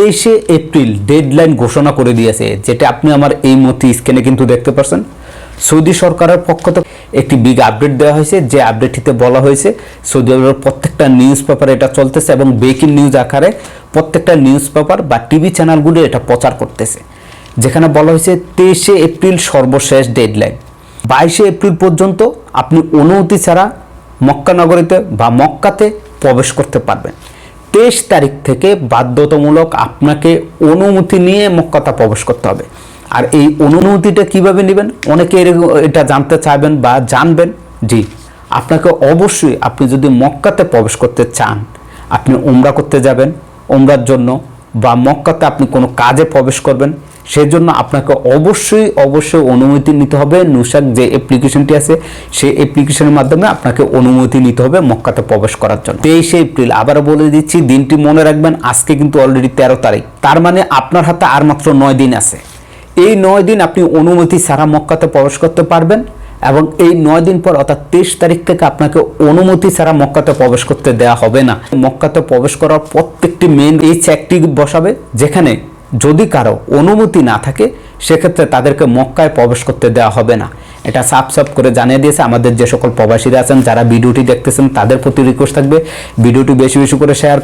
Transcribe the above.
তেইশে April deadline ঘোষণা করে দিয়েছে, যেটা আপনি আমার এই মতি স্ক্যানে কিন্তু দেখতে পাচ্ছেন সৌদি সরকারের পক্ষ থেকে একটি বিগ আপডেট দেওয়া হয়েছে, যে আপডেটটিতে বলা হয়েছে, সৌদি আরবের প্রত্যেকটা নিউজ পেপারে এটা চলতেছে এবং ব্রেকিং নিউজ আকারে প্রত্যেকটা নিউজ পেপার বা টিভি চ্যানেলগুলি এটা প্রচার করতেছে। যেখানে বলা হয়েছে, তেইশে এপ্রিল সর্বশেষ ডেডলাইন বাইশে এপ্রিল পর্যন্ত আপনি অনুমতি ছাড়া মক্কা নগরীতে বা মক্কাতে প্রবেশ করতে পারবেন। তেইশ তারিখ থেকে বাধ্যতামূলক আপনাকে অনুমতি নিয়ে মক্কাতা প্রবেশ করতে হবে। আর এই অনুমতিটা কীভাবে নেবেন? অনেকে এরকম এটা জানতে চাইবেন বা জানবেন। জি, আপনাকে অবশ্যই আপনি যদি মক্কাতে প্রবেশ করতে চান, আপনি উমরা করতে যাবেন। উমরার জন্য বা মক্কাতে আপনি কোনো কাজে প্রবেশ করবেন। সেজন্য আপনাকে অবশ্যই অবশ্যই অনুমতি নিতে হবে। নুসাক যে অ্যাপ্লিকেশনটি আছে, সেই অ্যাপ্লিকেশনের মাধ্যমে আপনাকে অনুমতি নিতে হবে মক্কাতে প্রবেশ করার জন্য। তেইশে এপ্রিল, আবারও বলে দিচ্ছি, দিনটি মনে রাখবেন, আজকে কিন্তু অলরেডি তেরো তারিখ। তার মানে আপনার হাতে আর মাত্র নয় দিন আছে। এই নয় দিন আপনি অনুমতি ছাড়া মক্কাতে প্রবেশ করতে পারবেন এবং এই নয় দিন পর অর্থাৎ তেইশ তারিখ থেকে আপনাকে অনুমতি ছাড়া মক্কাতে প্রবেশ করতে দেওয়া হবে না। মক্কাতে প্রবেশ করার প্রত্যেকটি মেন এই চেকটি বসাবে, যেখানে যদি কারও অনুমতি না থাকে, সেক্ষেত্রে তাদেরকে মক্কায় প্রবেশ করতে দেওয়া হবে না। এটা সাফ সাফ করে জানিয়ে দিয়েছে আমাদের যে সকল প্রবাসীরা আছেন, যারা ভিডিওটি দেখতেছেন, তাদের প্রতি রিকোয়েস্ট থাকবে। ভিডিওটি বেশি বেশি করে শেয়ার